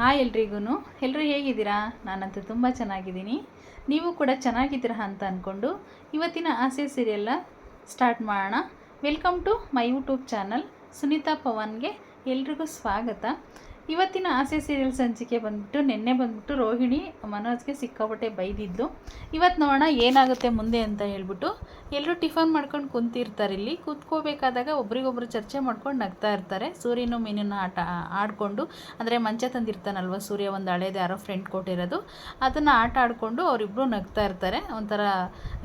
Hi ಎಲ್ರಿಗೂ ಎಲ್ಲರೂ ಹೇಗಿದ್ದೀರಾ? ನಾನಂತೂ ತುಂಬ ಚೆನ್ನಾಗಿದ್ದೀನಿ. ನೀವು ಕೂಡ ಚೆನ್ನಾಗಿದ್ದೀರಾ ಅಂತ ಅಂದ್ಕೊಂಡು ಇವತ್ತಿನ ಆಸೆ ಸೀರಿಯಲ್ನ ಸ್ಟಾರ್ಟ್ ಮಾಡೋಣ. Welcome to my YouTube channel Sunita ಪವನ್ಗೆ ಎಲ್ರಿಗೂ ಸ್ವಾಗತ. ಇವತ್ತಿನ ಆಸೆ ಸೀರಿಯಲ್ ಸಂಚಿಕೆ ಬಂದ್ಬಿಟ್ಟು, ನಿನ್ನೆ ಬಂದ್ಬಿಟ್ಟು ರೋಹಿಣಿ ಮನೋಜ್ಗೆ ಸಿಕ್ಕಾಪಟ್ಟೆ ಬೈದಿದ್ಲು. ಇವತ್ತು ನೋಡೋಣ ಏನಾಗುತ್ತೆ ಮುಂದೆ ಅಂತ ಹೇಳ್ಬಿಟ್ಟು ಎಲ್ಲರೂ ಟಿಫನ್ ಮಾಡ್ಕೊಂಡು ಕುಂತಿರ್ತಾರೆ ಇಲ್ಲಿ. ಕೂತ್ಕೋಬೇಕಾದಾಗ ಒಬ್ರಿಗೊಬ್ರು ಚರ್ಚೆ ಮಾಡ್ಕೊಂಡು ನಗ್ತಾ ಇರ್ತಾರೆ. ಸೂರ್ಯನು ಮೀನನ್ನು ಆಟ, ಆಡಿಕೊಂಡು, ಅಂದರೆ ಮಂಚ ತಂದಿರ್ತಾನಲ್ವ, ಸೂರ್ಯ ಒಂದು ಹಳೇದು ಯಾರೋ ಫ್ರೆಂಡ್ ಕೊಟ್ಟಿರೋದು. ಅದನ್ನು ಆಟ ಆಡಿಕೊಂಡು ಅವರಿಬ್ಬರು ನಗ್ತಾ ಇರ್ತಾರೆ. ಒಂಥರ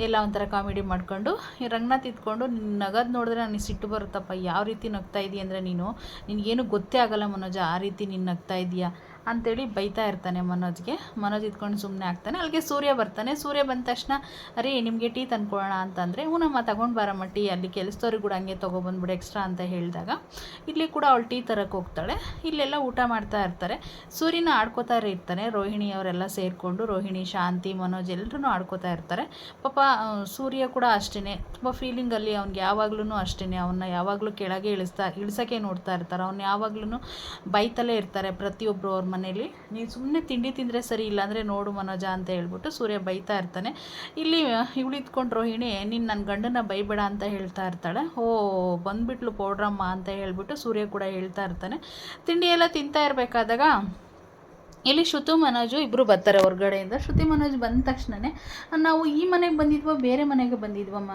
ಎಲ್ಲ ಒಂಥರ ಕಾಮಿಡಿ ಮಾಡ್ಕೊಂಡು, ರಂಗನಾಥ್ ಇದ್ಕೊಂಡು ನಗದು ನೋಡಿದ್ರೆ ನನಗೆ ಸಿಟ್ಟು ಬರುತ್ತಪ್ಪ. ಯಾವ ರೀತಿ ನಗ್ತಾ ಇದೀಯ ಅಂದರೆ ನೀನು? ನಿನಗೇನು ಗೊತ್ತೇ ಆಗಲ್ಲ ಮನೋಜ, ಆ ರೀತಿ ನೀನು ನಗ್ತಾ ಇದೀಯಾ? ಅಂತೇಳಿ ಬೈತಾ ಇರ್ತಾನೆ ಮನೋಜ್ಗೆ. ಮನೋಜ್ ಇದ್ಕೊಂಡು ಸುಮ್ಮನೆ ಆಗ್ತಾನೆ. ಅಲ್ಲಿಗೆ ಸೂರ್ಯ ಬರ್ತಾನೆ. ಸೂರ್ಯ ಬಂದ ತಕ್ಷಣ, ಅರೇ, ನಿಮಗೆ ಟೀ ತಂದ್ಕೊಳ್ಳೋಣ ಅಂತಂದರೆ ಹ್ಞೂನಮ್ಮ ತಗೊಂಡು ಬರಮ್ಮ ಟೀ, ಅಲ್ಲಿ ಕೆಲಸದವ್ರಿಗೆ ಕೂಡ ಹಂಗೆ ತೊಗೊಬಂದ್ಬಿಡು ಎಕ್ಸ್ಟ್ರಾ ಅಂತ ಹೇಳಿದಾಗ, ಇಲ್ಲಿ ಕೂಡ ಅವಳು ಟೀ ತರಕ್ಕೆ ಹೋಗ್ತಾಳೆ. ಇಲ್ಲೆಲ್ಲ ಊಟ ಮಾಡ್ತಾ ಇರ್ತಾರೆ. ಸೂರ್ಯನ ಆಡ್ಕೋತಾ ಇರ್ತಾನೆ. ರೋಹಿಣಿ ಅವರೆಲ್ಲ ಸೇರಿಕೊಂಡು, ರೋಹಿಣಿ, ಶಾಂತಿ, ಮನೋಜ್ ಎಲ್ಲರೂ ಆಡ್ಕೋತಾ ಇರ್ತಾರೆ. ಪಾಪ ಸೂರ್ಯ ಕೂಡ ಅಷ್ಟೇ ತುಂಬ ಫೀಲಿಂಗಲ್ಲಿ ಅವ್ನಿಗೆ ಯಾವಾಗ್ಲೂ ಅಷ್ಟೇ ಅವನ್ನ ಯಾವಾಗಲೂ ಕೆಳಗೆ ಇಳಿಸ್ತಾ, ಇಳಿಸೋಕ್ಕೆ ನೋಡ್ತಾ ಇರ್ತಾರೆ. ಅವ್ನು ಯಾವಾಗ್ಲೂ ಬೈತಲೇ ಇರ್ತಾರೆ. ಪ್ರತಿಯೊಬ್ಬರು ಅವ್ರ ಮನೇಲಿ. ನೀನು ಸುಮ್ಮನೆ ತಿಂಡಿ ತಿಂದರೆ ಸರಿ, ಇಲ್ಲಾಂದರೆ ನೋಡು ಮನೋಜ ಅಂತ ಹೇಳ್ಬಿಟ್ಟು ಸೂರ್ಯ ಬೈತಾ ಇರ್ತಾನೆ. ಇಲ್ಲಿ ಇವಳು ಇದ್ಕೊಂಡು ರೋಹಿಣಿ, ನೀನು ನನ್ನ ಗಂಡನ ಬೈಬೇಡ ಅಂತ ಹೇಳ್ತಾ ಇರ್ತಾಳೆ. ಓ, ಬಂದ್ಬಿಟ್ಲು ಪೌಡ್ರಮ್ಮ ಅಂತ ಹೇಳ್ಬಿಟ್ಟು ಸೂರ್ಯ ಕೂಡ ಹೇಳ್ತಾ ಇರ್ತಾನೆ. ತಿಂಡಿ ಎಲ್ಲ ತಿಂತಾ ಇರಬೇಕಾದಾಗ ಇಲ್ಲಿ ಶ್ರುತು ಮನೋಜು ಇಬ್ಬರು ಬರ್ತಾರೆ ಹೊರಗಡೆಯಿಂದ. ಶ್ರುತಿ ಮನೋಜ್ ಬಂದ ತಕ್ಷಣವೇ ನಾವು ಈ ಮನೆಗೆ ಬಂದಿದ್ವೋ, ಬೇರೆ ಮನೆಗೆ ಬಂದಿದ್ವೋ ಮ,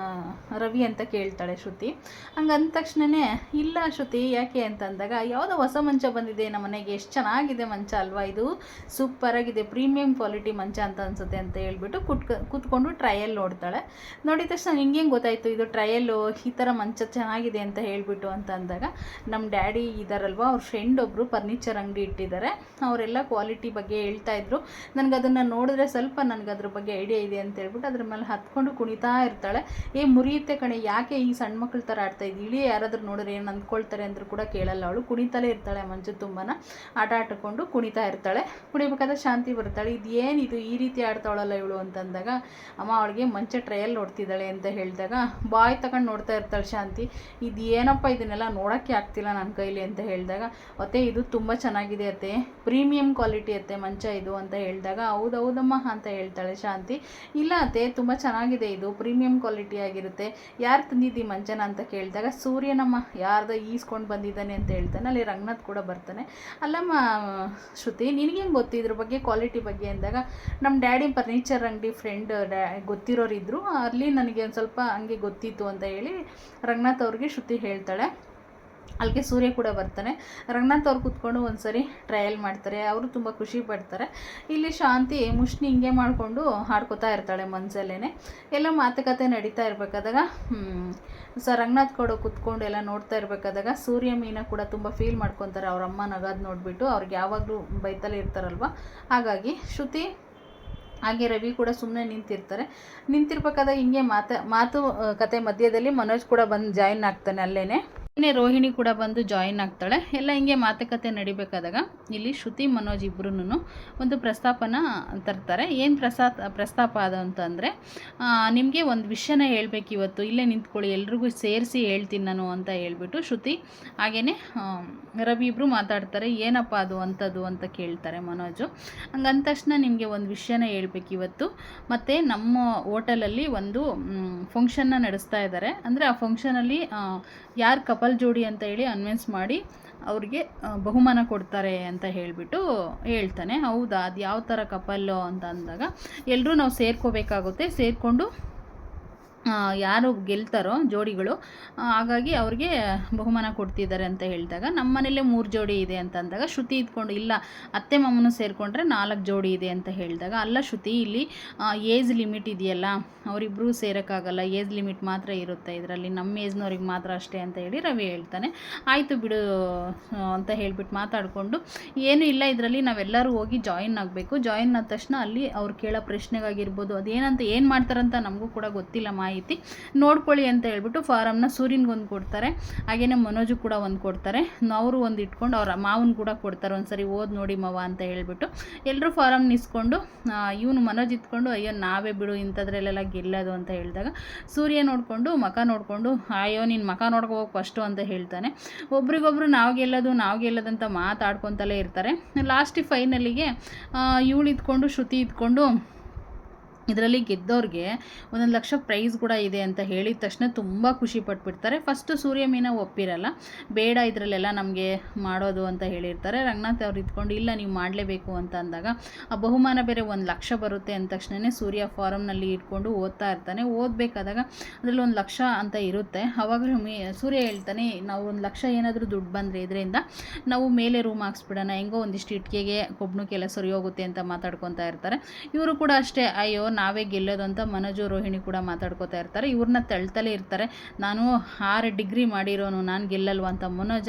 ರವಿ ಅಂತ ಕೇಳ್ತಾಳೆ ಶ್ರುತಿ. ಹಂಗೆ ಅಂದ ತಕ್ಷಣವೇ ಇಲ್ಲ ಶ್ರುತಿ, ಯಾಕೆ ಅಂತ ಅಂದಾಗ ಯಾವುದೋ ಹೊಸ ಮಂಚ ಬಂದಿದೆ, ನಮ್ಮ ಮನೆಗೆ ಎಷ್ಟು ಚೆನ್ನಾಗಿದೆ ಮಂಚ ಅಲ್ವಾ ಇದು? ಸೂಪರಾಗಿದೆ ಪ್ರೀಮಿಯಂ ಕ್ವಾಲಿಟಿ ಮಂಚ ಅಂತ ಅನ್ಸುತ್ತೆ ಅಂತ ಹೇಳ್ಬಿಟ್ಟು ಕುಟ್ಕ ಕೂತ್ಕೊಂಡು ಟ್ರಯಲ್ ನೋಡ್ತಾಳೆ. ನೋಡಿದ ತಕ್ಷಣ ಹಿಂಗೆ ಗೊತ್ತಾಯಿತು, ಇದು ಟ್ರಯಲ್ಲು ಈ ಥರ ಮಂಚ ಚೆನ್ನಾಗಿದೆ ಅಂತ ಹೇಳಿಬಿಟ್ಟು ಅಂತ ಅಂದಾಗ ನಮ್ಮ ಡ್ಯಾಡಿ ಇದ್ದಾರಲ್ವ ಅವ್ರ ಫ್ರೆಂಡ್ ಒಬ್ಬರು ಫರ್ನಿಚರ್ ಅಂಗಡಿ ಇಟ್ಟಿದ್ದಾರೆ, ಅವರೆಲ್ಲ ಕ್ವಾಲಿಟಿ ಬಗ್ಗೆ ಹೇಳ್ತಾ ಇದ್ರು. ನನಗೆ ಅದನ್ನು ನೋಡಿದ್ರೆ ಸ್ವಲ್ಪ ನನಗೆ ಅದ್ರ ಬಗ್ಗೆ ಐಡಿಯಾ ಇದೆ ಅಂತ ಹೇಳ್ಬಿಟ್ಟು ಅದ್ರ ಮೇಲೆ ಹತ್ಕೊಂಡು ಕುಣಿತಾ ಇರ್ತಾಳೆ. ಏ ಮುರಿಯುತ್ತೆ ಕಣೆ, ಯಾಕೆ ಈ ಸಣ್ಣ ಮಕ್ಕಳ ಥರ ಆಡ್ತಾ ಇಳಿ ಯಾರಾದ್ರೂ ನೋಡಿದ್ರೆ ಏನು ಅಂದ್ಕೊಳ್ತಾರೆ ಅಂದ್ರೂ ಕೂಡ ಕೇಳಲ್ಲ. ಅವಳು ಕುಣಿತಲೇ ಇರ್ತಾಳೆ ಮಂಜು ತುಂಬನ. ಆಟ ಆಟಕೊಂಡು ಕುಣಿತಾ ಇರ್ತಾಳೆ. ಕುಣಿಬೇಕಾದ್ರೆ ಶಾಂತಿ ಬರ್ತಾಳೆ ಇದು? ಈ ರೀತಿ ಆಡ್ತಾವಳಲ್ಲ ಇವಳು ಅಂತಂದಾಗ, ಅಮ್ಮ ಅವಳಿಗೆ ಮಂಚ ಟ್ರಯಲ್ ನೋಡ್ತಿದ್ದಾಳೆ ಅಂತ ಹೇಳಿದಾಗ, ಬಾಯ್ ತಗೊಂಡು ನೋಡ್ತಾ ಇರ್ತಾಳೆ ಶಾಂತಿ. ಇದು ಏನಪ್ಪ ಇದನ್ನೆಲ್ಲ ನೋಡೋಕ್ಕೆ ಆಗ್ತಿಲ್ಲ ನನ್ನ ಕೈಲಿ ಅಂತ ಹೇಳಿದಾಗ ಮತ್ತೆ ಇದು ತುಂಬ ಚೆನ್ನಾಗಿದೆ ಅತ್ತೆ. ಪ್ರೀಮಿಯಂ ಕ್ವಾಲಿಟಿ ಅತ್ತೆ ಮಂಚ ಇದು ಅಂತ ಹೇಳಿದಾಗ ಹೌದೌದಮ್ಮ ಅಂತ ಹೇಳ್ತಾಳೆ ಶಾಂತಿ. ಇಲ್ಲ ಅತ್ತೆ, ತುಂಬ ಚೆನ್ನಾಗಿದೆ ಇದು, ಪ್ರೀಮಿಯಂ ಕ್ವಾಲಿಟಿ ಆಗಿರುತ್ತೆ. ಯಾರು ತಂದಿದ್ದಿ ಮಂಚನ? ಅಂತ ಕೇಳಿದಾಗ, ಸೂರ್ಯನಮ್ಮ, ಯಾರ್ದ ಈಸ್ಕೊಂಡು ಬಂದಿದ್ದಾನೆ ಅಂತ ಹೇಳ್ತಾನೆ. ಅಲ್ಲಿ ರಂಗನಾಥ್ ಕೂಡ ಬರ್ತಾನೆ. ಅಲ್ಲಮ್ಮ, ಶ್ರುತಿ ನಿನಗೇನು ಗೊತ್ತು ಇದ್ರ ಬಗ್ಗೆ, ಕ್ವಾಲಿಟಿ ಬಗ್ಗೆ? ಅಂದಾಗ ನಮ್ಮ ಡ್ಯಾಡಿ ಫರ್ನಿಚರ್ ಅಂಗಡಿ ಫ್ರೆಂಡ್, ಡ್ಯಾ ಗೊತ್ತಿರೋರು ಇದ್ದರು ಅಲ್ಲಿ ನನಗೆ ಒಂದು ಸ್ವಲ್ಪ ಹಂಗೆ ಗೊತ್ತಿತ್ತು ಅಂತ ಹೇಳಿ ರಂಗನಾಥ್ ಅವ್ರಿಗೆ ಶ್ರುತಿ ಹೇಳ್ತಾಳೆ. ಅಲ್ಲಿಗೆ ಸೂರ್ಯ ಕೂಡ ಬರ್ತಾನೆ. ರಂಗನಾಥ್ ಅವ್ರು ಕೂತ್ಕೊಂಡು ಒಂದು ಸರಿ ಟ್ರಯಲ್ ಮಾಡ್ತಾರೆ. ಅವರು ತುಂಬ ಖುಷಿ ಪಡ್ತಾರೆ. ಇಲ್ಲಿ ಶಾಂತಿ ಮುಷ್ಣಿ ಹಿಂಗೆ ಮಾಡಿಕೊಂಡು ಹಾಡ್ಕೋತಾ ಇರ್ತಾಳೆ ಮನಸಲ್ಲೇ ಎಲ್ಲ ಮಾತುಕತೆ ನಡೀತಾ ಇರಬೇಕಾದಾಗ ಸರ್ ರಂಗನಾಥ್ ಕೂಡ ಕೂತ್ಕೊಂಡು ಎಲ್ಲ ನೋಡ್ತಾ ಇರಬೇಕಾದಾಗ ಸೂರ್ಯ ಮೀನ ಕೂಡ ತುಂಬ ಫೀಲ್ ಮಾಡ್ಕೊತಾರೆ. ಅವ್ರ ಅಮ್ಮ ನಗಾದ್ ನೋಡಿಬಿಟ್ಟು ಅವ್ರಿಗೆ ಯಾವಾಗಲೂ ಬೈತಲೇ ಇರ್ತಾರಲ್ವ? ಹಾಗಾಗಿ ಶ್ರುತಿ, ಹಾಗೆ ರವಿ ಕೂಡ ಸುಮ್ಮನೆ ನಿಂತಿರ್ತಾರೆ. ನಿಂತಿರ್ಬೇಕಾದಾಗ ಹಿಂಗೆ ಮಾತು ಮಾತು ಕತೆ ಮಧ್ಯದಲ್ಲಿ ಮನೋಜ್ ಕೂಡ ಬಂದು ಜಾಯಿನ್ ಆಗ್ತಾನೆ ಅಲ್ಲೇನೆ. ಇನ್ನೇ ರೋಹಿಣಿ ಕೂಡ ಬಂದು ಜಾಯಿನ್ ಆಗ್ತಾಳೆ. ಎಲ್ಲ ಹಿಂಗೆ ಮಾತುಕತೆ ನಡಿಬೇಕಾದಾಗ ಇಲ್ಲಿ ಶ್ರುತಿ, ಮನೋಜ್ ಇಬ್ಬರೂ ಒಂದು ಪ್ರಸ್ತಾಪನ ತರ್ತಾರೆ. ಏನು ಪ್ರಸಾ ಪ್ರಸ್ತಾಪ ಅದು ಅಂತಂದರೆ ನಿಮಗೆ ಒಂದು ವಿಷಯನ ಹೇಳಬೇಕು ಇವತ್ತು. ಇಲ್ಲೇ ನಿಂತ್ಕೊಳ್ಳಿ, ಎಲ್ರಿಗೂ ಸೇರಿಸಿ ಹೇಳ್ತೀನಿ ನಾನು ಅಂತ ಹೇಳ್ಬಿಟ್ಟು ಶ್ರುತಿ ಹಾಗೇ ರವಿ ಇಬ್ಬರು ಮಾತಾಡ್ತಾರೆ. ಏನಪ್ಪ ಅದು ಅಂಥದ್ದು ಅಂತ ಕೇಳ್ತಾರೆ ಮನೋಜು. ಹಂಗಂದ ತಕ್ಷಣ ನಿಮಗೆ ಒಂದು ವಿಷಯನ ಹೇಳ್ಬೇಕು ಇವತ್ತು. ಮತ್ತು ನಮ್ಮ ಹೋಟೆಲಲ್ಲಿ ಒಂದು ಫಂಕ್ಷನ್ನ ನಡೆಸ್ತಾ ಇದ್ದಾರೆ ಅಂದರೆ ಆ ಫಂಕ್ಷನಲ್ಲಿ ಯಾರು ಕಪಲ್ ಜೋಡಿ ಅಂತ ಹೇಳಿ ಅನ್ವೆನ್ಸ್ ಮಾಡಿ ಅವ್ರಿಗೆ ಬಹುಮಾನ ಕೊಡ್ತಾರೆ ಅಂತ ಹೇಳಿಬಿಟ್ಟು ಹೇಳ್ತಾನೆ. ಹೌದಾ? ಅದು ಯಾವ ಥರ ಕಪಲ್ಲು ಅಂತ ಅಂದಾಗ ಎಲ್ಲರೂ ನಾವು ಸೇರ್ಕೋಬೇಕಾಗುತ್ತೆ. ಸೇರಿಕೊಂಡು ಯಾರು ಗೆಲ್ತಾರೋ ಜೋಡಿಗಳು ಹಾಗಾಗಿ ಅವ್ರಿಗೆ ಬಹುಮಾನ ಕೊಡ್ತಿದ್ದಾರೆ ಅಂತ ಹೇಳಿದಾಗ, ನಮ್ಮ ಮನೇಲೆ ಮೂರು ಜೋಡಿ ಇದೆ ಅಂತ ಅಂದಾಗ, ಶ್ರುತಿ ಇದ್ಕೊಂಡು ಇಲ್ಲ, ಅತ್ತೆ ಮಾಮನು ಸೇರಿಕೊಂಡ್ರೆ ನಾಲ್ಕು ಜೋಡಿ ಇದೆ ಅಂತ ಹೇಳಿದಾಗ, ಅಲ್ಲ ಶ್ರುತಿ, ಇಲ್ಲಿ ಏಜ್ ಲಿಮಿಟ್ ಇದೆಯಲ್ಲ ಅವರಿಬ್ಬರು ಸೇರೋಕ್ಕಾಗಲ್ಲ, ಏಜ್ ಲಿಮಿಟ್ ಮಾತ್ರ ಇರುತ್ತೆ ಇದರಲ್ಲಿ, ನಮ್ಮ ಏಜ್ನವ್ರಿಗೆ ಮಾತ್ರ ಅಷ್ಟೇ ಅಂತ ಹೇಳಿ ರವಿ ಹೇಳ್ತಾನೆ. ಆಯಿತು ಬಿಡು ಅಂತ ಹೇಳಿಬಿಟ್ಟು ಮಾತಾಡಿಕೊಂಡು, ಏನೂ ಇಲ್ಲ ಇದರಲ್ಲಿ, ನಾವೆಲ್ಲರೂ ಹೋಗಿ ಜಾಯಿನ್ ಆಗಬೇಕು, ಜಾಯಿನ್ ಆದ ತಕ್ಷಣ ಅಲ್ಲಿ ಅವ್ರು ಕೇಳೋ ಪ್ರಶ್ನೆಗಾಗಿರ್ಬೋದು, ಅದೇನಂತ ಏನು ಮಾಡ್ತಾರಂತ ನಮಗೂ ಕೂಡ ಗೊತ್ತಿಲ್ಲಮ್ಮ ಮಾಹಿತಿ ನೋಡ್ಕೊಳ್ಳಿ ಅಂತ ಹೇಳ್ಬಿಟ್ಟು ಫಾರಮ್ನ ಸೂರ್ಯನಿಗೊಂದು ಕೊಡ್ತಾರೆ. ಹಾಗೆಯೇ ಮನೋಜು ಕೂಡ ಒಂದು ಕೊಡ್ತಾರೆ. ಅವರು ಒಂದು ಇಟ್ಕೊಂಡು ಅವ್ರ ಮಾವನ ಕೂಡ ಕೊಡ್ತಾರೆ. ಒಂದು ಸರಿ ಓದಿ ನೋಡಿ ಮಾವ ಅಂತ ಹೇಳ್ಬಿಟ್ಟು. ಎಲ್ಲರೂ ಫಾರಮ್ನ ಇಸ್ಕೊಂಡು ಇವನು ಮನೋಜ್ ಇತ್ಕೊಂಡು ಅಯ್ಯೋ, ನಾವೇ ಬಿಡು, ಇಂಥದ್ರಲ್ಲೆಲ್ಲ ಗೆಲ್ಲೋದು ಅಂತ ಹೇಳಿದಾಗ ಸೂರ್ಯ ನೋಡಿಕೊಂಡು ಮಖ ನೋಡಿಕೊಂಡು, ಅಯ್ಯೋ ನಿನ್ನ ಮಖ ನೋಡ್ಕೋಬೇಕು ಫಸ್ಟು ಅಂತ ಹೇಳ್ತಾನೆ. ಒಬ್ರಿಗೊಬ್ರು ನಾವು ಗೆಲ್ಲೋದು, ನಾವು ಗೆಲ್ಲೋದಂತ ಮಾತಾಡ್ಕೊತಲೇ ಇರ್ತಾರೆ. ಲಾಸ್ಟಿಗೆ ಫೈನಲಿಗೆ ಇವಳು ಇದ್ಕೊಂಡು, ಶ್ರುತಿ ಇದ್ಕೊಂಡು ಇದರಲ್ಲಿ ಗೆದ್ದವ್ರಿಗೆ ಒಂದೊಂದು ಲಕ್ಷ ಪ್ರೈಸ್ ಕೂಡ ಇದೆ ಅಂತ ಹೇಳಿದ ತಕ್ಷಣ ತುಂಬ ಖುಷಿ ಪಟ್ಬಿಡ್ತಾರೆ. ಫಸ್ಟು ಸೂರ್ಯ ಮೀನ ಒಪ್ಪಿರಲ್ಲ, ಬೇಡ ಇದರಲ್ಲೆಲ್ಲ ನಮಗೆ ಮಾಡೋದು ಅಂತ ಹೇಳಿರ್ತಾರೆ. ರಂಗನಾಥ್ ಅವ್ರು ಇದ್ಕೊಂಡು, ಇಲ್ಲ ನೀವು ಮಾಡಲೇಬೇಕು ಅಂತ ಅಂದಾಗ ಆ ಬಹುಮಾನ ಬೇರೆ ಒಂದು ಲಕ್ಷ ಬರುತ್ತೆ ಅಂದ ತಕ್ಷಣವೇ ಸೂರ್ಯ ಫಾರಮ್ನಲ್ಲಿ ಇಟ್ಕೊಂಡು ಓದ್ತಾ ಇರ್ತಾನೆ. ಓದಬೇಕಾದಾಗ ಅದರಲ್ಲಿ ಒಂದು ಲಕ್ಷ ಅಂತ ಇರುತ್ತೆ. ಅವಾಗ ಸೂರ್ಯ ಹೇಳ್ತಾನೆ, ನಾವು ಒಂದು ಲಕ್ಷ ಏನಾದರೂ ದುಡ್ಡು ಬಂದರೆ ಇದರಿಂದ ನಾವು ಮೇಲೆ ರೂಮ್ ಹಾಕ್ಸ್ಬಿಡೋಣ, ಹೆಂಗೋ ಒಂದಿಷ್ಟು ಇಟ್ಕೆಗೆ ಕೊಬ್ಬಣಕ್ಕೆಲ್ಲ ಸರಿ ಹೋಗುತ್ತೆ ಅಂತ ಮಾತಾಡ್ಕೊತಾ ಇರ್ತಾರೆ. ಇವರು ಕೂಡ ಅಷ್ಟೇ, ಅಯ್ಯೋ ನಾವೇ ಗೆಲ್ಲೋದು ಅಂತ ಮನೋಜು ರೋಹಿಣಿ ಕೂಡ ಮಾತಾಡ್ಕೋತಾ ಇರ್ತಾರೆ. ಇವ್ರನ್ನ ತಳ್ತಲೇ ಇರ್ತಾರೆ. ನಾನು ಆರು ಡಿಗ್ರಿ ಮಾಡಿರೋನು, ನಾನು ಗೆಲ್ಲಲ್ವ ಅಂತ ಮನೋಜ.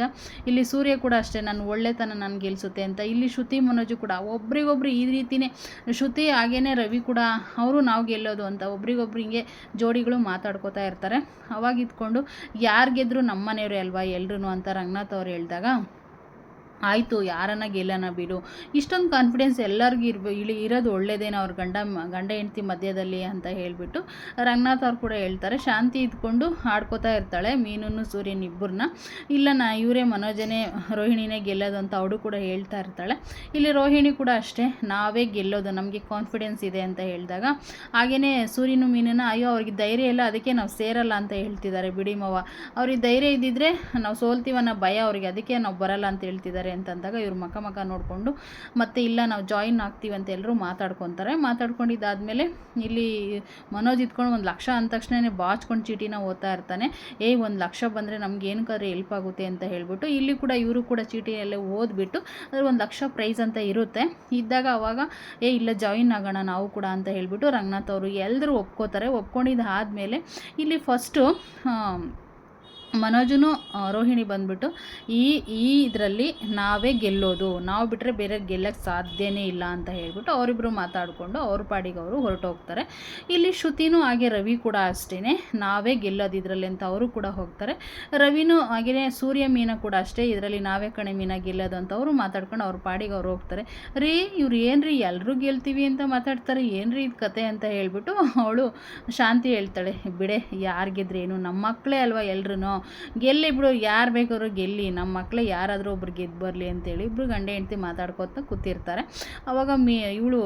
ಇಲ್ಲಿ ಸೂರ್ಯ ಕೂಡ ಅಷ್ಟೇ, ನಾನು ಒಳ್ಳೆತನ ನಾನು ಗೆಲ್ಲಿಸುತ್ತೆ ಅಂತ. ಇಲ್ಲಿ ಶ್ರುತಿ, ಮನೋಜು ಕೂಡ, ಒಬ್ರಿಗೊಬ್ರು ಈ ರೀತಿಯೇ ಶ್ರುತಿ ಹಾಗೇನೆ ರವಿ ಕೂಡ, ಅವರು ನಾವು ಗೆಲ್ಲೋದು ಅಂತ ಒಬ್ರಿಗೊಬ್ರು ಹಿಂಗೆ ಜೋಡಿಗಳು ಮಾತಾಡ್ಕೋತಾ ಇರ್ತಾರೆ. ಅವಾಗ ಇದ್ಕೊಂಡು ಯಾರು ಗೆದ್ರು ನಮ್ಮ ಮನೆಯವರೇ ಅಲ್ವಾ ಎಲ್ಲರೂ ಅಂತ ರಂಗನಾಥ್ ಅವ್ರು ಹೇಳಿದಾಗ ಆಯಿತು, ಯಾರನ್ನ ಗೆಲ್ಲನ ಬಿಡು. ಇಷ್ಟೊಂದು ಕಾನ್ಫಿಡೆನ್ಸ್ ಎಲ್ಲರಿಗೂ ಇರ್ಬೋ ಇಳಿ ಇರೋದು ಒಳ್ಳೇದೇನೋ ಅವ್ರ ಗಂಡ ಗಂಡ ಹೆಂಡತಿ ಮಧ್ಯದಲ್ಲಿ ಅಂತ ಹೇಳಿಬಿಟ್ಟು ರಂಗನಾಥ್ ಅವ್ರು ಕೂಡ ಹೇಳ್ತಾರೆ. ಶಾಂತಿ ಇದ್ಕೊಂಡು ಆಡ್ಕೋತಾ ಇರ್ತಾಳೆ ಮೀನನ್ನು ಸೂರ್ಯನ ಇಬ್ಬರನ್ನ ಇಲ್ಲ, ನಾ ಇವರೇ ಮನೋಜನೇ, ರೋಹಿಣಿನೇ ಗೆಲ್ಲೋದು ಅಂತ ಅವಳು ಕೂಡ ಹೇಳ್ತಾ ಇರ್ತಾಳೆ. ಇಲ್ಲಿ ರೋಹಿಣಿ ಕೂಡ ಅಷ್ಟೇ, ನಾವೇ ಗೆಲ್ಲೋದು, ನಮಗೆ ಕಾನ್ಫಿಡೆನ್ಸ್ ಇದೆ ಅಂತ ಹೇಳಿದಾಗ. ಹಾಗೆಯೇ ಸೂರ್ಯನು ಮೀನನ್ನು, ಅಯ್ಯೋ, ಅವ್ರಿಗೆ ಧೈರ್ಯ ಇಲ್ಲ, ಅದಕ್ಕೆ ನಾವು ಸೇರಲ್ಲ ಅಂತ ಹೇಳ್ತಿದ್ದಾರೆ ಬಿಡಿ ಮವ. ಅವ್ರಿಗೆ ಧೈರ್ಯ ಇದ್ದಿದ್ರೆ ನಾವು ಸೋಲ್ತೀವನ್ನೋ ಭಯ ಅವ್ರಿಗೆ, ಅದಕ್ಕೆ ನಾವು ಬರಲ್ಲ ಅಂತ ಹೇಳ್ತಿದ್ದಾರೆ ಅಂತ ಅಂದಾಗ ಇವ್ರು ಮಕ ಮಕ ನೋಡಿಕೊಂಡು, ಮತ್ತೆ ಇಲ್ಲ, ನಾವು ಜಾಯಿನ್ ಆಗ್ತೀವಿ ಅಂತ ಎಲ್ಲರೂ ಮಾತಾಡ್ಕೊತಾರೆ. ಮಾತಾಡ್ಕೊಂಡಿದ್ದಾದ್ಮೇಲೆ ಇಲ್ಲಿ ಮನೋಜ್ ಇದ್ಕೊಂಡು ಒಂದು ಲಕ್ಷ ಅಂದ ತಕ್ಷಣನೇ ಬಾಚ್ಕೊಂಡು ಚೀಟಿನ ಓದ್ತಾ ಇರ್ತಾನೆ. ಏಯ್, ಒಂದು ಲಕ್ಷ ಬಂದರೆ ನಮ್ಗೆ ಏನಕ್ಕಾದ್ರೆ ಹೆಲ್ಪ್ ಆಗುತ್ತೆ ಅಂತ ಹೇಳ್ಬಿಟ್ಟು, ಇಲ್ಲಿ ಕೂಡ ಇವರು ಕೂಡ ಚೀಟಿಯಲ್ಲೇ ಓದ್ಬಿಟ್ಟು ಅದ್ರ ಒಂದು ಲಕ್ಷ ಪ್ರೈಸ್ ಅಂತ ಇರುತ್ತೆ. ಇದ್ದಾಗ ಅವಾಗ ಏ ಇಲ್ಲ ಜಾಯಿನ್ ಆಗೋಣ ನಾವು ಕೂಡ ಅಂತ ಹೇಳ್ಬಿಟ್ಟು ರಂಗನಾಥ್ ಅವರು ಎಲ್ಲರೂ ಒಪ್ಕೋತಾರೆ. ಒಪ್ಕೊಂಡಿದ್ದಾದಮೇಲೆ ಇಲ್ಲಿ ಫಸ್ಟು ಮನೋಜನು ರೋಹಿಣಿ ಬಂದ್ಬಿಟ್ಟು, ಈ ಈ ಇದರಲ್ಲಿ ನಾವೇ ಗೆಲ್ಲೋದು, ನಾವು ಬಿಟ್ಟರೆ ಬೇರೆ ಗೆಲ್ಲಕ್ಕೆ ಸಾಧ್ಯನೇ ಇಲ್ಲ ಅಂತ ಹೇಳ್ಬಿಟ್ಟು ಅವರಿಬ್ಬರು ಮಾತಾಡಿಕೊಂಡು ಅವ್ರ ಪಾಡಿಗೆ ಅವರು ಹೊರಟೋಗ್ತಾರೆ. ಇಲ್ಲಿ ಶ್ರುತಿನೂ ಹಾಗೆ ರವಿ ಕೂಡ ಅಷ್ಟೇ ನಾವೇ ಗೆಲ್ಲೋದು ಇದರಲ್ಲಿ ಅಂತ ಅವರು ಕೂಡ ಹೋಗ್ತಾರೆ. ರವಿನೂ ಹಾಗೆಯೇ ಸೂರ್ಯ ಮೀನ ಕೂಡ ಅಷ್ಟೇ, ಇದರಲ್ಲಿ ನಾವೇ ಕಣೆ ಮೀನ ಗೆಲ್ಲೋದು ಅಂತ ಅವರು ಮಾತಾಡ್ಕೊಂಡು ಅವ್ರ ಪಾಡಿಗೆ ಅವ್ರು ಹೋಗ್ತಾರೆ. ರೀ, ಇವ್ರು ಏನ್ರಿ ಎಲ್ಲರೂ ಗೆಲ್ತೀವಿ ಅಂತ ಮಾತಾಡ್ತಾರೆ, ಏನ್ರಿ ಇದು ಕತೆ ಅಂತ ಹೇಳ್ಬಿಟ್ಟು ಅವಳು ಶಾಂತಿ ಹೇಳ್ತಾಳೆ, ಬಿಡೆ ಯಾರಿಗೆದ್ರೇನು ಗೆದ್ರೆ ಏನು ನಮ್ಮ ಮಕ್ಕಳೇ ಅಲ್ವಾ ಎಲ್ರೂ ಗೆಲ್ಲಿ ಬಿಡು, ಯಾರು ಬೇಕಾದ್ರು ಗೆಲ್ಲಿ. ನಮ್ಮ ಮಕ್ಕಳೇ ಯಾರಾದರೂ ಒಬ್ರು ಗೆದ್ದು ಬರಲಿ ಅಂತೇಳಿ ಇಬ್ಬರು ಗಂಡ ಹೆಂಡ್ತಿ ಮಾತಾಡ್ಕೊತ ಕೂತಿರ್ತಾರೆ. ಅವಾಗ ಮೀ, ಇವಳು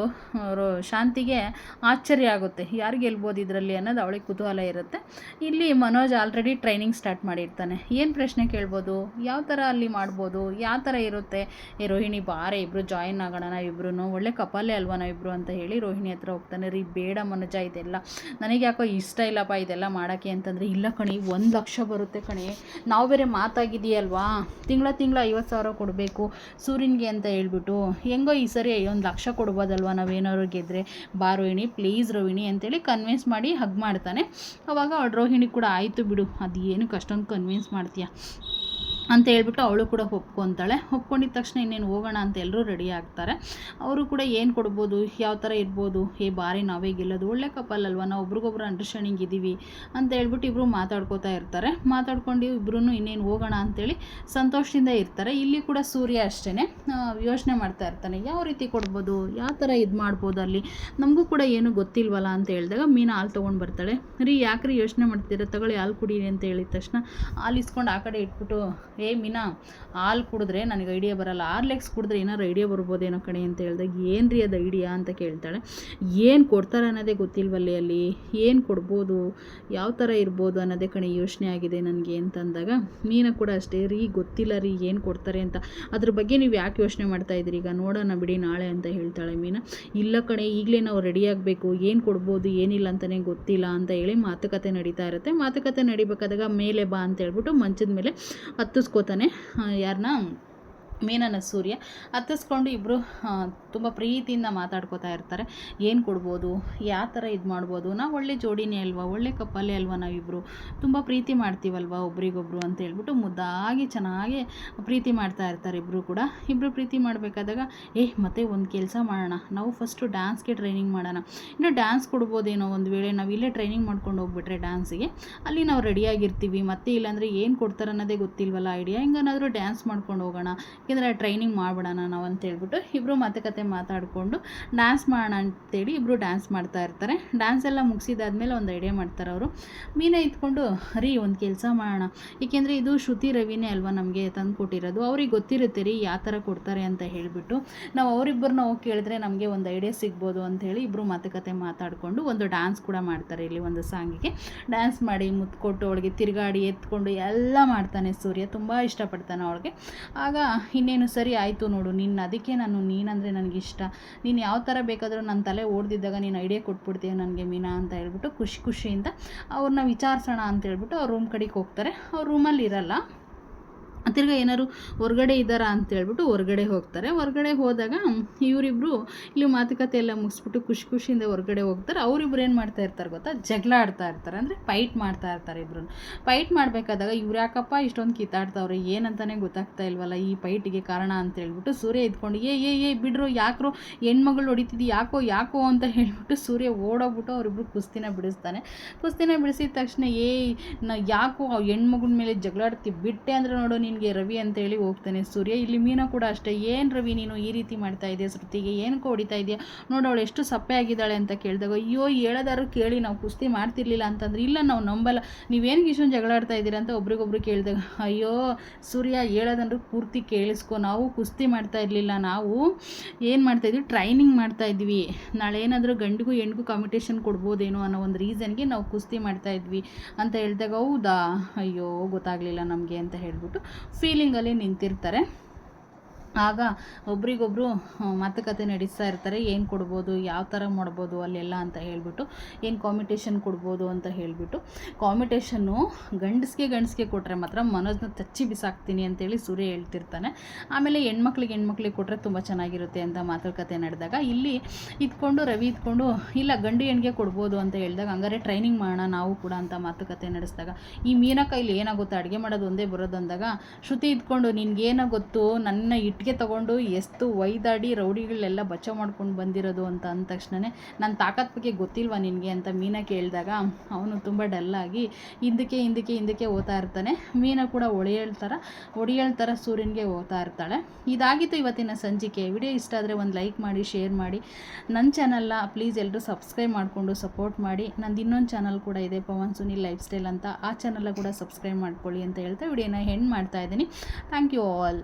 ಶಾಂತಿಗೆ ಆಶ್ಚರ್ಯ ಆಗುತ್ತೆ. ಯಾರು ಗೆಲ್ಬೋದು ಇದರಲ್ಲಿ ಅನ್ನೋದು ಅವಳಿಗೆ ಕುತೂಹಲ ಇರುತ್ತೆ. ಇಲ್ಲಿ ಮನೋಜ್ ಆಲ್ರೆಡಿ ಟ್ರೈನಿಂಗ್ ಸ್ಟಾರ್ಟ್ ಮಾಡಿರ್ತಾನೆ. ಏನು ಪ್ರಶ್ನೆ ಕೇಳ್ಬೋದು? ಯಾವ ಥರ ಅಲ್ಲಿ ಮಾಡ್ಬೋದು? ಯಾವ ಥರ ಇರುತ್ತೆ? ಏ, ರೋಹಿಣಿ ಬಾರೆ ಇಬ್ಬರು ಜಾಯಿನ್ ಆಗೋಣ ನಾವಿಬ್ರು ಒಳ್ಳೆ ಕಪಾಲೆ ಅಲ್ವಾ ನಾವಿಬ್ರು ಅಂತ ಹೇಳಿ ರೋಹಿಣಿ ಹತ್ರ ಹೋಗ್ತಾನೆ. ರೀ, ಬೇಡ ಮನೋಜ, ಇದೆಲ್ಲ. ನನಗೆ ಯಾಕೋ ಇಷ್ಟ ಇಲ್ಲಪ್ಪ, ಇದೆಲ್ಲ ಮಾಡೋಕ್ಕೆ ಅಂತಂದರೆ, ಇಲ್ಲ ಕಣಿ, ಒಂದು ಲಕ್ಷ ಬರುತ್ತೆ. ಕಣಿ, ನಾವು ಬೇರೆ ಮಾತಾಗಿದೆಯಲ್ವಾ ತಿಂಗಳ ತಿಂಗಳ ಐವತ್ತು ಸಾವಿರ ಕೊಡಬೇಕು ಸೂರ್ಯನಿಗೆ ಅಂತ ಹೇಳ್ಬಿಟ್ಟು. ಹೆಂಗೋ ಈ ಸರಿ ಒಂದು ಲಕ್ಷ ಕೊಡ್ಬೋದಲ್ವ ನಾವೇನಾದ್ರು ಗೆದ್ರೆ? ಬಾ ರೋಹಿಣಿ ಪ್ಲೀಸ್ ರೋಹಿಣಿ ಅಂತೇಳಿ ಕನ್ವಿನ್ಸ್ ಮಾಡಿ ಹಗ್ ಮಾಡ್ತಾನೆ. ಅವಾಗ ರೋಹಿಣಿ ಕೂಡ, ಆಯಿತು ಬಿಡು ಅದು ಏನಕ್ಕೆ ಅಷ್ಟೊಂದು ಕನ್ವಿನ್ಸ್ ಮಾಡ್ತೀಯ? ಅಂತ ಹೇಳ್ಬಿಟ್ಟು ಅವಳು ಕೂಡ ಒಪ್ಕೊತಾಳೆ. ಒಪ್ಕೊಂಡಿದ ತಕ್ಷಣ ಇನ್ನೇನು ಹೋಗೋಣ ಅಂತ ಎಲ್ಲರೂ ರೆಡಿ ಆಗ್ತಾರೆ. ಅವರು ಕೂಡ ಏನು ಕೊಡ್ಬೋದು, ಯಾವ ಥರ ಇರ್ಬೋದು ಏ ಬಾರಿ ನಾವೇ ಗೆಲ್ಲೋದು. ಒಳ್ಳೆ ಕಪಲ್ ಅಲ್ವಾ? ನಾವು ಒಬ್ರಿಗೊಬ್ರು ಅಂಡರ್ಸ್ಟ್ಯಾಂಡಿಂಗ್ ಇದ್ದೀವಿ ಅಂತ ಹೇಳ್ಬಿಟ್ಟು ಇಬ್ಬರು ಮಾತಾಡ್ಕೋತಾ ಇರ್ತಾರೆ. ಮಾತಾಡ್ಕೊಂಡು ಇಬ್ಬರೂ ಇನ್ನೇನು ಹೋಗೋಣ ಅಂತೇಳಿ ಸಂತೋಷದಿಂದ ಇರ್ತಾರೆ. ಇಲ್ಲಿ ಕೂಡ ಸೂರ್ಯ ಅಷ್ಟೇ ಯೋಚನೆ ಮಾಡ್ತಾ ಇರ್ತಾನೆ. ಯಾವ ರೀತಿ ಕೊಡ್ಬೋದು? ಯಾವ ಥರ ಇದು ಮಾಡ್ಬೋದು ಅಲ್ಲಿ? ನಮಗೂ ಕೂಡ ಏನು ಗೊತ್ತಿಲ್ವಲ್ಲ ಅಂತ ಹೇಳಿದಾಗ ಮೀನು ಹಾಲು ತೊಗೊಂಡು ಬರ್ತಾಳೆ. ರೀ, ಯಾಕ್ರಿ ಯೋಚನೆ ಮಾಡ್ತೀರಾ ತಗೊಳ್ಳಿ, ಹಾಲು ಕುಡೀರಿ ಅಂತ ಹೇಳಿದ ತಕ್ಷಣ ಹಾಲು ಇಸ್ಕೊಂಡು ಆ ಕಡೆ ಇಟ್ಬಿಟ್ಟು ಏ ಮೀನಾ, ಹಾಲು ಕುಡಿದ್ರೆ ನನಗೆ ಐಡಿಯಾ ಬರಲ್ಲ. ಆರ್ಲೆಕ್ಸ್ ಕುಡಿದ್ರೆ ಏನಾರು ಐಡಿಯಾ ಬರ್ಬೋದೇನೋ ಕಣೆ ಅಂತ ಹೇಳಿದಾಗ, ಏನು ರೀ ಅದು ಐಡಿಯಾ ಅಂತ ಕೇಳ್ತಾಳೆ. ಏನು ಕೊಡ್ತಾರೆ ಅನ್ನೋದೇ ಗೊತ್ತಿಲ್ವಲ್ಲೇ ಅಲ್ಲಿ? ಏನು ಕೊಡ್ಬೋದು? ಯಾವ ಥರ ಇರ್ಬೋದು ಅನ್ನೋದೇ ಕಣೆ ಯೋಚನೆ ಆಗಿದೆ ನನಗೆ ಅಂತಂದಾಗ, ಮೀನ ಕೂಡ ಅಷ್ಟೇ ರೀ, ಗೊತ್ತಿಲ್ಲ ರೀ ಏನು ಕೊಡ್ತಾರೆ ಅಂತ. ಅದ್ರ ಬಗ್ಗೆ ನೀವು ಯಾಕೆ ಯೋಚನೆ ಮಾಡ್ತಾ ಇದ್ದೀರಿ? ಈಗ ನೋಡೋಣ ಬಿಡಿ ನಾಳೆ ಅಂತ ಹೇಳ್ತಾಳೆ ಮೀನ. ಇಲ್ಲ ಕಣೆ, ಈಗಲೇ ನಾವು ರೆಡಿ ಆಗಬೇಕು. ಏನು ಕೊಡ್ಬೋದು, ಏನಿಲ್ಲ ಅಂತಲೇ ಗೊತ್ತಿಲ್ಲ ಅಂತ ಹೇಳಿ ಮಾತುಕತೆ ನಡೀತಾ ಇರುತ್ತೆ. ಮಾತುಕತೆ ನಡಿಬೇಕಾದಾಗ ಮೇಲೆ ಬಾ ಅಂತ ಹೇಳ್ಬಿಟ್ಟು ಮಂಚದ ಮೇಲೆ ಹತ್ತಿಸ್ಕೋತಾನೆ ಯಾರನ್ನ ಮೀನನ ಸೂರ್ಯ. ಹತ್ತಿಸ್ಕೊಂಡು ಇಬ್ಬರು ತುಂಬ ಪ್ರೀತಿಯಿಂದ ಮಾತಾಡ್ಕೋತಾ ಇರ್ತಾರೆ. ಏನು ಕೊಡ್ಬೋದು? ಯಾವ ಥರ ಇದು ಮಾಡ್ಬೋದು? ನಾವು ಒಳ್ಳೆ ಜೋಡಿನೇ ಅಲ್ವಾ? ಒಳ್ಳೆ ಕಪ್ಪಲ್ಲೇ ಅಲ್ವಾ ನಾವಿಬ್ಬರು ತುಂಬ ಪ್ರೀತಿ ಮಾಡ್ತೀವಲ್ವ ಒಬ್ರಿಗೊಬ್ರು ಅಂತ ಹೇಳ್ಬಿಟ್ಟು ಮುದ್ದಾಗಿ ಚೆನ್ನಾಗಿ ಪ್ರೀತಿ ಮಾಡ್ತಾ ಇರ್ತಾರೆ ಇಬ್ಬರು ಕೂಡ. ಇಬ್ಬರು ಪ್ರೀತಿ ಮಾಡಬೇಕಾದಾಗ, ಏ, ಮತ್ತೆ ಒಂದು ಕೆಲಸ ಮಾಡೋಣ. ನಾವು ಫಸ್ಟು ಡ್ಯಾನ್ಸ್ಗೆ ಟ್ರೈನಿಂಗ್ ಮಾಡೋಣ. ಇನ್ನು ಡ್ಯಾನ್ಸ್ ಕೊಡ್ಬೋದೇನೋ ಒಂದು ವೇಳೆ? ನಾವು ಇಲ್ಲೇ ಟ್ರೈನಿಂಗ್ ಮಾಡ್ಕೊಂಡು ಹೋಗ್ಬಿಟ್ರೆ ಡ್ಯಾನ್ಸಿಗೆ ಅಲ್ಲಿ ನಾವು ರೆಡಿಯಾಗಿರ್ತೀವಿ ಮತ್ತೆ ಇಲ್ಲಾಂದರೆ ಏನು ಕೊಡ್ತಾರೆ ಅನ್ನೋದೇ ಗೊತ್ತಿಲ್ವಲ್ಲ ಐಡಿಯಾ ಹೆಂಗನಾದರೂ ಡ್ಯಾನ್ಸ್ ಮಾಡ್ಕೊಂಡು ಹೋಗೋಣ. ಯಾಕೆಂದರೆ ಟ್ರೈನಿಂಗ್ ಮಾಡ್ಬಿಡೋಣ ನಾವು ಅಂತ ಹೇಳ್ಬಿಟ್ಟು ಇಬ್ಬರು ಮಾತುಕತೆ ಮಾತಾಡಿಕೊಂಡು ಡ್ಯಾನ್ಸ್ ಮಾಡೋಣ ಅಂತೇಳಿ ಇಬ್ಬರು ಡ್ಯಾನ್ಸ್ ಮಾಡ್ತಾ ಇರ್ತಾರೆ. ಡ್ಯಾನ್ಸ್ ಎಲ್ಲ ಮುಗಿಸಿದಾದ್ಮೇಲೆ ಒಂದು ಐಡಿಯಾ ಮಾಡ್ತಾರೆ ಅವರು. ಮೀನ ಇದ್ಕೊಂಡು, ರೀ, ಒಂದು ಕೆಲಸ ಮಾಡೋಣ. ಏಕೆಂದರೆ ಇದು ಶ್ರುತಿ ರವಿನೇ ಅಲ್ವಾ ನಮಗೆ ತಂದು ಕೊಟ್ಟಿರೋದು. ಅವ್ರಿಗೆ ಗೊತ್ತಿರುತ್ತೆ, ರೀ ಯಾವ ಥರ ಕೊಡ್ತಾರೆ ಅಂತ ಹೇಳಿಬಿಟ್ಟು. ನಾವು ಅವರಿಬ್ಬರನ್ನ ಹೋಗಿ ಕೇಳಿದ್ರೆ ನಮಗೆ ಒಂದು ಐಡಿಯಾ ಸಿಗ್ಬೋದು ಅಂತ ಹೇಳಿ ಇಬ್ಬರು ಮಾತುಕತೆ ಮಾತಾಡಿಕೊಂಡು ಒಂದು ಡ್ಯಾನ್ಸ್ ಕೂಡ ಮಾಡ್ತಾರೆ ಇಲ್ಲಿ ಒಂದು ಸಾಂಗಿಗೆ ಡ್ಯಾನ್ಸ್ ಮಾಡಿ ಮುತ್ಕೊಟ್ಟು ಅವಳಿಗೆ ತಿರುಗಾಡಿ ಎತ್ಕೊಂಡು ಎಲ್ಲ ಮಾಡ್ತಾನೆ ಸೂರ್ಯ. ತುಂಬ ಇಷ್ಟಪಡ್ತಾನೆ ಅವಳಿಗೆ. ಆಗ, ಇನ್ನೇನು ಸರಿ, ಆಯಿತು ನೋಡು. ನಿನ್ನ, ಅದಕ್ಕೆ ನಾನು ನೀನಂದರೆ ನನಗಿಷ್ಟ. ನೀನು ಯಾವ ಥರ ಬೇಕಾದರೂ ನನ್ನ ತಲೆ ಓಡ್ದಿದ್ದಾಗ ನೀನು ಐಡಿಯಾ ಕೊಟ್ಬಿಡ್ತೀಯ ನನಗೆ ಮೀನಾ ಅಂತ ಹೇಳ್ಬಿಟ್ಟು ಖುಷಿ ಖುಷಿಯಿಂದ ಅವ್ರನ್ನ ವಿಚಾರಿಸೋಣ ಅಂತ ಹೇಳ್ಬಿಟ್ಟು ಅವ್ರ ರೂಮ್ ಕಡೆಗೆ ಹೋಗ್ತಾರೆ. ಅವ್ರ ರೂಮಲ್ಲಿ ಇರಲ್ಲ ತಿರ್ಗಾ ಏನಾದ್ರು ಹೊರಗಡೆ ಇದ್ದಾರಾ ಅಂತ ಹೇಳ್ಬಿಟ್ಟು ಹೊರ್ಗಡೆ ಹೋಗ್ತಾರೆ. ಹೊರಗಡೆ ಹೋದಾಗ ಇವರಿಬ್ಬರು ಇಲ್ಲಿ ಮಾತುಕತೆ ಎಲ್ಲ ಮುಗಿಸ್ಬಿಟ್ಟು ಖುಷಿ ಖುಷಿಯಿಂದ ಹೊರಗಡೆ ಹೋಗ್ತಾರೆ. ಅವರಿಬ್ರು ಏನು ಮಾಡ್ತಾ ಇರ್ತಾರೆ ಗೊತ್ತಾ? ಜಗಳ ಆಡ್ತಾ ಇರ್ತಾರೆ. ಅಂದರೆ ಫೈಟ್ ಮಾಡ್ತಾ ಇರ್ತಾರೆ ಇಬ್ರು ಫೈಟ್ ಮಾಡಬೇಕಾದಾಗ ಇವ್ರು ಯಾಕಪ್ಪ ಇಷ್ಟೊಂದು ಕಿತ್ತಾಡ್ತಾವ್ರೆ? ಏನಂತಾನೆ ಗೊತ್ತಾಗ್ತಾ ಇಲ್ವಲ್ಲ ಈ ಫೈಟಿಗೆ ಕಾರಣ ಅಂತ ಹೇಳ್ಬಿಟ್ಟು ಸೂರ್ಯ ಇದ್ಕೊಂಡು ಏ ಏ ಏ, ಬಿಡ್ರು, ಯಾಕ್ರು ಹೆಣ್ಮಗಳು ಹೊಡಿತಿದ್ದು, ಯಾಕೋ ಯಾಕೋ ಅಂತ ಹೇಳ್ಬಿಟ್ಟು ಸೂರ್ಯ ಓಡೋಗ್ಬಿಟ್ಟು ಅವರಿಬ್ರು ಕುಸ್ತಿನ ಬಿಡಿಸ್ತಾನೆ. ಕುಸ್ತಿನ ಬಿಡಿಸಿದ ತಕ್ಷಣ ಏ ನಾ ಯಾಕೋ ಹೆಣ್ಮಗಳ ಮೇಲೆ ಜಗಳಾಡ್ತಿ ಬಿಟ್ಟೆ ಅಂದರೆ ನೋಡು ನಿನಗೆ ರವಿ ಅಂತೇಳಿ ಹೋಗ್ತಾನೆ. ಸೂರ್ಯ, ಇಲ್ಲಿ ಮೀನಾ ಕೂಡ ಅಷ್ಟೇ. ಏನು ರವಿ ನೀನು ಈ ರೀತಿ ಮಾಡ್ತಾ ಇದೆಯಾ ಶ್ರುತಿಗೆ? ಏನು ಹೊಡಿತಾ ಇದೆಯಾ? ನೋಡು, ಅವಳು ಎಷ್ಟು ಸಪ್ಪೆ ಆಗಿದ್ದಾಳೆ ಅಂತ ಕೇಳಿದಾಗ, ಅಯ್ಯೋ ಹೇಳೋದಾರು ಕೇಳಿ, ನಾವು ಕುಸ್ತಿ ಮಾಡ್ತಿರ್ಲಿಲ್ಲ ಅಂತಂದ್ರೆ, ಇಲ್ಲ, ನಾವು ನಂಬಲ್ಲ. ನೀವೇನು ಇಷ್ಟೊಂದು ಜಗಳ ಆಡ್ತಾ ಇದ್ದೀರಾ ಅಂತ ಒಬ್ರಿಗೊಬ್ರು ಕೇಳಿದಾಗ, ಅಯ್ಯೋ, ಸೂರ್ಯ ಹೇಳೋದಂದ್ರೆ ಪೂರ್ತಿ ಕೇಳಿಸ್ಕೊ. ನಾವು ಕುಸ್ತಿ ಮಾಡ್ತಾ ಇರಲಿಲ್ಲ. ನಾವು ಏನು ಮಾಡ್ತಾ ಇದ್ವಿ? ಟ್ರೈನಿಂಗ್ ಮಾಡ್ತಾ ಇದ್ವಿ. ನಾಳೆ ಏನಾದರೂ ಗಂಡಿಗೂ ಹೆಣ್ಗೂ ಕಾಂಪಿಟೇಷನ್ ಕೊಡ್ಬೋದೇನೋ ಅನ್ನೋ ಒಂದು ರೀಸನ್ಗೆ ನಾವು ಕುಸ್ತಿ ಮಾಡ್ತಾ ಇದ್ವಿ ಅಂತ ಹೇಳಿದಾಗ, ಹೌದಾ? ಅಯ್ಯೋ, ಗೊತ್ತಾಗಲಿಲ್ಲ ನಮಗೆ ಅಂತ ಹೇಳ್ಬಿಟ್ಟು ಫೀಲಿಂಗಲ್ಲಿ ನಿಂತಿರ್ತಾರೆ. ಆಗ ಒಬ್ರಿಗೊಬ್ರು ಮಾತುಕತೆ ನಡೆಸ್ತಾ ಇರ್ತಾರೆ. ಏನು ಕೊಡ್ಬೋದು, ಯಾವ ಥರ ಮಾಡ್ಬೋದು, ಅಲ್ಲೆಲ್ಲ ಅಂತ ಹೇಳಿಬಿಟ್ಟು, ಏನು ಕಾಂಪಿಟೇಷನ್ ಕೊಡ್ಬೋದು ಅಂತ ಹೇಳಿಬಿಟ್ಟು ಕಾಂಪಿಟೇಷನ್ನು ಗಂಡಸ್ಗೆ ಗಂಡಸ್ಗೆ ಕೊಟ್ಟರೆ ಮಾತ್ರ ಮನೋಜ್ನ ತಚ್ಚಿ ಬಿಸಾಕ್ತೀನಿ ಅಂತೇಳಿ ಸೂರ್ಯ ಹೇಳ್ತಿರ್ತಾನೆ. ಆಮೇಲೆ ಹೆಣ್ಮಕ್ಳಿಗೆ ಹೆಣ್ಮಕ್ಳಿಗೆ ಕೊಟ್ಟರೆ ತುಂಬ ಚೆನ್ನಾಗಿರುತ್ತೆ ಅಂತ ಮಾತುಕತೆ ನಡೆದಾಗ, ಇಲ್ಲಿ ಇದ್ಕೊಂಡು, ರವಿ ಇದ್ಕೊಂಡು, ಇಲ್ಲ, ಗಂಡು ಹೆಣ್ಗೆ ಕೊಡ್ಬೋದು ಅಂತ ಹೇಳಿದಾಗ, ಹಂಗಾರೆ ಟ್ರೈನಿಂಗ್ ಮಾಡೋಣ, ನಾವು ಕೂಡ ಅಂತ ಮಾತುಕತೆ ನಡೆಸಿದಾಗ, ಈ ಮೀನಕ್ಕ ಇಲ್ಲಿ ಏನಾಗುತ್ತೆ, ಅಡುಗೆ ಮಾಡೋದು ಒಂದೇ ಬರೋದು ಅಂದಾಗ, ಶ್ರುತಿ ಇದ್ಕೊಂಡು ಏನೋ ಗೊತ್ತು, ನನ್ನ ಇಟ್ಟು ಇಟ್ಟಿಗೆ ತೊಗೊಂಡು ಎಷ್ಟು ಒಯ್ದಾಡಿ ರೌಡಿಗಳೆಲ್ಲ ಬಚಾವ್ ಮಾಡ್ಕೊಂಡು ಬಂದಿರೋದು ಅಂತ ಅಂದ ತಕ್ಷಣವೇ ನನ್ನ ತಾಕತ್ ಬಗ್ಗೆ ಗೊತ್ತಿಲ್ವಾ ನಿನಗೆ ಅಂತ ಮೀನ ಕೇಳಿದಾಗ, ಅವನು ತುಂಬ ಡಲ್ಲಾಗಿ ಹಿಂದಕ್ಕೆ ಹಿಂದಕ್ಕೆ ಹಿಂದಕ್ಕೆ ಓದ್ತಾ ಇರ್ತಾನೆ. ಮೀನ ಕೂಡ ಒಡೆಯಲ್ ಥರ ಒಡೆಯಲ್ ಥರ ಸೂರ್ಯನಿಗೆ ಓದ್ತಾ ಇರ್ತಾಳೆ. ಇದಾಗಿತ್ತು ಇವತ್ತಿನ ಸಂಚಿಕೆ. ವಿಡಿಯೋ ಇಷ್ಟ ಆದರೆ ಒಂದು ಲೈಕ್ ಮಾಡಿ ಶೇರ್ ಮಾಡಿ. ನನ್ನ ಚಾನಲ್ನ ಪ್ಲೀಸ್ ಎಲ್ಲರೂ ಸಬ್ಸ್ಕ್ರೈಬ್ ಮಾಡಿಕೊಂಡು ಸಪೋರ್ಟ್ ಮಾಡಿ. ನಂದು ಇನ್ನೊಂದು ಚಾನಲ್ ಕೂಡ ಇದೆ, ಪವನ್ ಸುನಿಲ್ ಲೈಫ್ ಸ್ಟೈಲ್ ಅಂತ. ಆ ಚಾನಲ್ ಕೂಡ ಸಬ್ಸ್ಕ್ರೈಬ್ ಮಾಡ್ಕೊಳ್ಳಿ ಅಂತ ಹೇಳ್ತಾ ವಿಡಿಯೋನ ಹೆಣ್ಣು ಮಾಡ್ತಾ ಇದ್ದೀನಿ. Thank you all